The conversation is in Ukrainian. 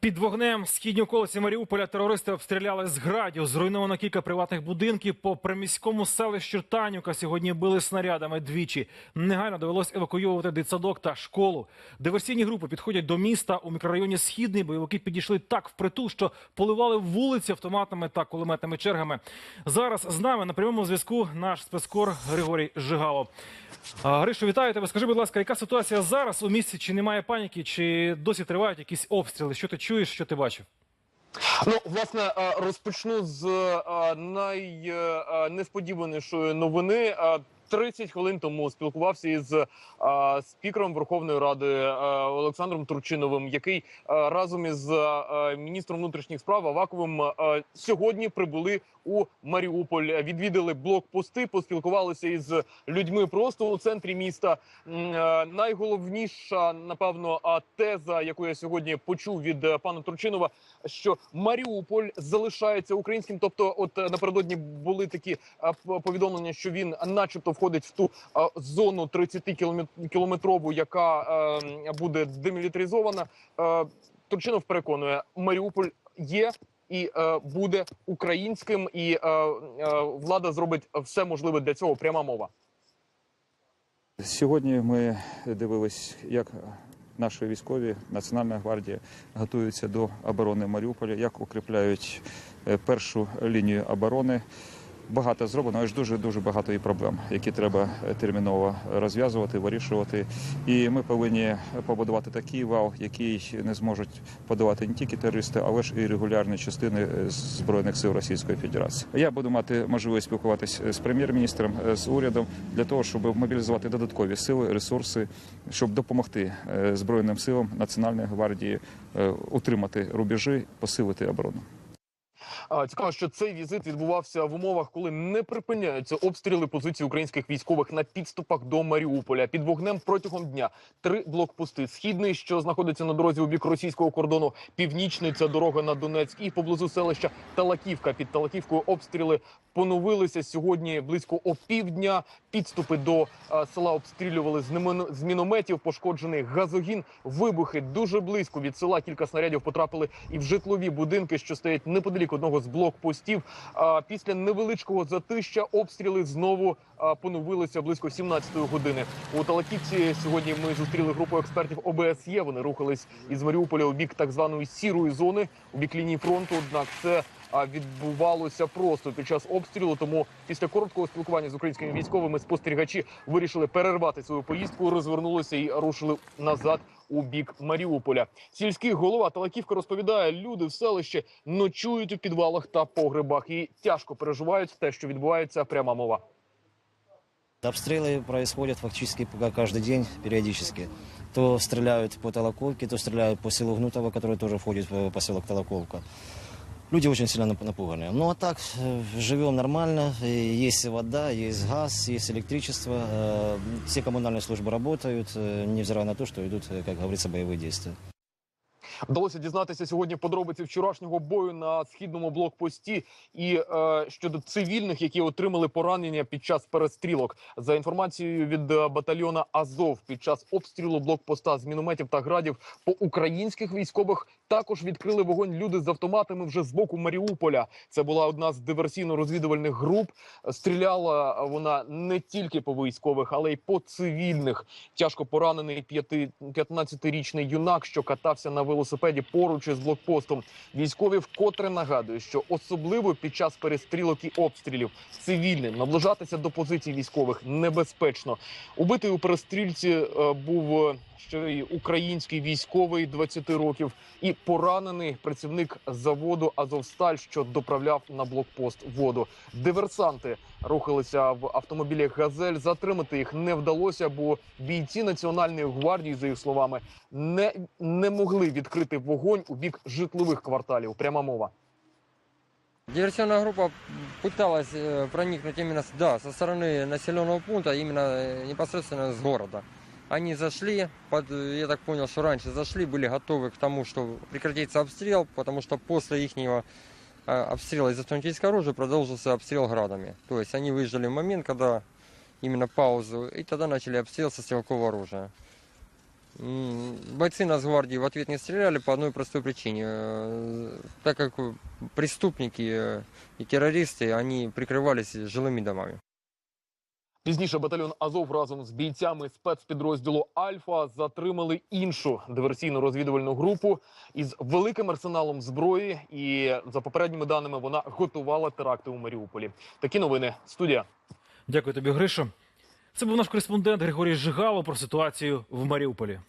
Під вогнем східні околиці Маріуполя терористи обстріляли з градів. Зруйновано кілька приватних будинків. По приміському селищу Танюка сьогодні били снарядами двічі. Негайно довелось евакуйовувати дитсадок та школу. Диверсійні групи підходять до міста у мікрорайоні Східний. Бойовики підійшли так впритул, що поливали вулиці автоматами та кулеметними чергами. Зараз з нами на прямому зв'язку наш спецкор Григорій Жигалов. А, Гришу, вітаю тебе. Скажи, будь ласка, яка ситуація зараз у місті? Чи немає паніки, чи досі тривають якісь обстріли? Що ти чуєш, що ти бачив? Ну, власне, е, розпочну з е, найнесподіванішої новини. Е, 30 хвилин тому спілкувався із е, спікером Верховної Ради е, Олександром Турчиновим, який е, разом із е, міністром внутрішніх справ Аваковим е, сьогодні прибули у Маріуполь. Відвідали блокпости, поспілкувалися із людьми просто у центрі міста. Е, Найголовніша, напевно, а, теза, яку я сьогодні почув від пана Турчинова, що Маріуполь залишається українським. Тобто, от напередодні були такі повідомлення, що він, начебто, входить в ту а, зону 30 кіломе- кілометрову, яка е, буде демілітаризована. Е, Турчинов переконує, Маріуполь є. І е, буде українським, і е, е, влада зробить все можливе для цього. Пряма мова. Сьогодні ми дивились, як наші військові, Національна гвардія готуються до оборони Маріуполя, як укріпляють е, першу лінію оборони. Багато зроблено, але ж дуже дуже багато і проблем, які треба е, терміново розв'язувати, вирішувати. І ми повинні побудувати такий вал, який не зможуть подавати не тільки терористи, але ж і регулярні частини е, збройних сил Російської Федерації. Я буду мати можливість спілкуватися з прем'єр-міністром, е, з урядом для того, щоб мобілізувати додаткові сили, ресурси, щоб допомогти е, збройним силам Національної гвардії е, утримати рубежі, посилити оборону. Цікаво, що цей візит відбувався в умовах, коли не припиняються обстріли позицій українських військових на підступах до Маріуполя. Під вогнем протягом дня три блокпости: східний, що знаходиться на дорозі у бік російського кордону, північний це дорога на Донецьк, і поблизу селища Талаківка. Під Талаківкою обстріли поновилися сьогодні близько опівдня. Підступи до а, села обстрілювали з мінометів. Пошкоджений газогін. Вибухи дуже близько від села. Кілька снарядів потрапили і в житлові будинки, що стоять неподалік одного з блокпостів. Після невеличкого затища обстріли знову поновилися близько 17-ї години. У Талаківці сьогодні ми зустріли групу експертів ОБСЄ. Вони рухались із Маріуполя у бік так званої сірої зони, у бік лінії фронту. Однак це відбувалося просто під час обстрілу. Тому після короткого спілкування з українськими військовими спостерігачі вирішили перервати свою поїздку, розвернулися і рушили назад у бік Маріуполя. Сільський голова Талаківка розповідає, люди в селищі ночують у підвалах та погребах і тяжко переживають те, що відбувається. Пряма мова. Обстрелы происходят фактически пока каждый день, периодически. То стреляют по Толоковке, то стреляют по селу Гнутово, которое тоже входит в поселок Толоковка. Люди очень сильно нап- напуганы. Ну а так, э, живем нормально, и есть вода, есть газ, есть электричество. э, Все коммунальные службы работают, э, невзирая на то, что идут, э, как говорится, боевые действия. Вдалося дізнатися сьогодні подробиці вчорашнього бою на східному блокпості і е, щодо цивільних, які отримали поранення під час перестрілок. За інформацією від е, батальйона Азов, під час обстрілу блокпоста з мінометів та градів по українських військових також відкрили вогонь люди з автоматами вже з боку Маріуполя. Це була одна з диверсійно-розвідувальних груп. Стріляла вона не тільки по військових, але й по цивільних. Тяжко поранений п'яти- 15-річний юнак, що катався на велосипеді поруч із блокпостом. Військові вкотре нагадують, що особливо під час перестрілок і обстрілів цивільним наближатися до позицій військових небезпечно. Убитий у перестрільці е, був ще й український військовий 20 років, і поранений працівник заводу Азовсталь, що доправляв на блокпост воду. Диверсанти рухалися в автомобілі Газель. Затримати їх не вдалося, бо бійці національної гвардії, за їх словами, не, не могли відкрити вогонь у бік житлових кварталів. Пряма мова. Диверсионная группа пыталась э, проникнуть именно с- да, со стороны населенного пункта, именно э, непосредственно с города. Они зашли, под, я так понял, что раньше зашли, были готовы к тому, что прекратится обстрел, потому что после их обстрела из автоматического оружия продолжился обстрел градами. То есть они выжили в момент, когда именно паузу, и тогда начали обстрел со стрелкового оружия. Бойцы Нацгвардии в ответ не стреляли по одной простой причине. Э, Так как преступники и террористы, они прикрывались жилыми домами. Пізніше батальйон Азов разом з бійцями спецпідрозділу Альфа затримали іншу диверсійну розвідувальну групу із великим арсеналом зброї. І за попередніми даними вона готувала теракти у Маріуполі. Такі новини. Студія. Дякую тобі, Гришо. Це був наш кореспондент Григорій Жигало про ситуацію в Маріуполі.